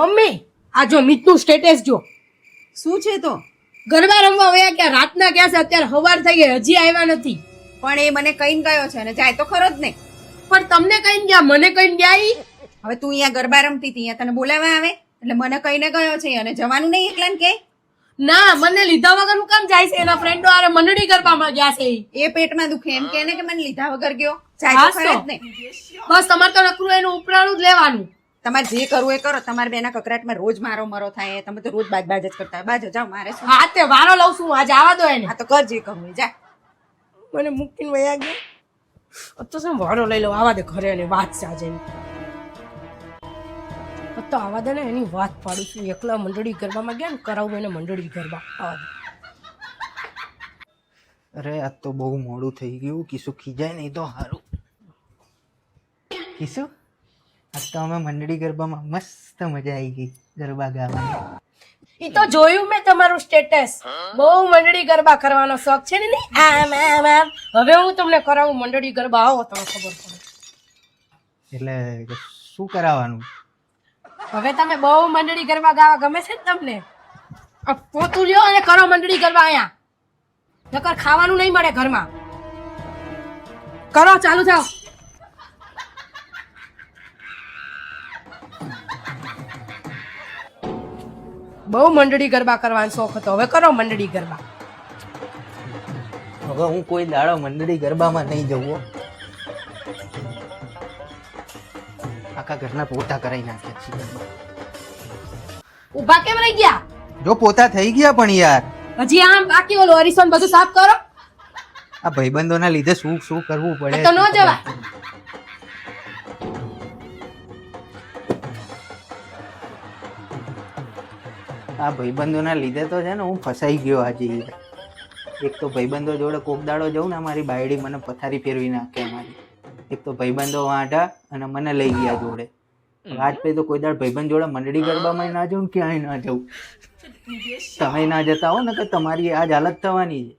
Mummy આ જો મિતનું status જો. શું છે તો? ગરબા રમવા વયા ક્યાં રાતના ક્યાં છે અત્યારે હવાર થઈ ગઈ હજી આવ્યા નથી. પણ એ મને કહીને ગયો છે અને જાય તો ખરો જ ને. પણ તમને કઈ ગયા મને કઈ ગયા ઈ? હવે તું અહીંયા ગરબા રમતી હતી અહીંયા તને બોલાવવા આવે? એટલે મને કહીને ગયો છે અને જવાનું નહીં એકલા કે? ના મને લીધા વગર હું કામ જાય છે? એના ફ્રેન્ડો આરે મંડળી ગરબામાં ગયા છે એ પેટમાં દુખે એમ કે કે મને લીધા વગર ગયો. જાય તો ખરો જ ને. બસ તમારે તો નકરું એનું ઉપરાણું જ લેવાનું. તમારે જે કરવું એ કરો. તમારે બેના કકરાટમાં રોજ મારો મરો થાય તમે તો રોજ બાજ બાજ જ કરતા. બાજો જાઓ મારે શું? હા તે વારો લઉં છું આજે આવા દો એને. આ તો કર જે કરવું જા. મને મૂકીને વયા ગયા. તો શું વારો લઈ લઉં? આવા દે ઘરે અને વાત સાજે. તો આવા દે ને એની વાત પાડું છું. એકલા મંડળી ગરબામાં ગયા ને કરાવું એને મંડળી ગરબા. આવા દે. અરે આજ તો બહુ મોડું થઈ ગયું. કિસુ ખીજાય નહીં તો સારું કિસુ? આજ તો અમે મંડળી ગરબામાં મસ્ત મજા આવી ગઈ ગરબા ગાવાની. એ તો જોયું મેં તમારું સ્ટેટસ બહુ મંડળી ગરબા કરવાનો શોખ છે ને? આમ આમ આમ. હવે હું તમને કરાવું મંડળી ગરબા. આવો તમને ખબર પડે. એટલે શું કરાવવાનું? હવે તમે બહુ મંડળી ગરબા ગાવા ગમે છે ને તમને? પોતું લ્યો અને કરો મંડળી ગરબા અહીંયા. નકર ખાવાનું નહીં મળે ઘરમાં. કરો ચાલુ થાવ બહુ મંડળી ગરબા કરવાનો શોખ હતો. હવે કરો મંડળી ગરબા. હવે હું કોઈ દાડો મંડળી ગરબામાં નહીં જવું આખા ઘરના પોતા કરાવી નાખ્યા છે ગરબા. ઊભા કેમ રહી ગયા? જો પોતા થઈ ગયા પણ યાર. હજી આમ બાકી ઓલો હરીસોન બધું સાફ કરો. આ ભાઈબંધોના લીધે શું શું કરવું પડે? તો ન જવાય. આ ભાઈબંધોના લીધે તો છે ને હું ફસાઈ ગયો આજે એક તો ભાઈબંધો જોડે કોક દાડો જઉં ને મારી બાયડી મને પથારી ફેરવી નાખે મારી. એક તો ભાઈબંધો વાંઢા અને મને લઈ ગયા જોડે. આજ પછી તો કોઈ દાડ ભાઈબંધ જોડે મંડળી ગરબામાં ના જવું ને ક્યાંય ના જવું તમે ના જતા હો ને કે તમારી આજ હાલત થવાની છે.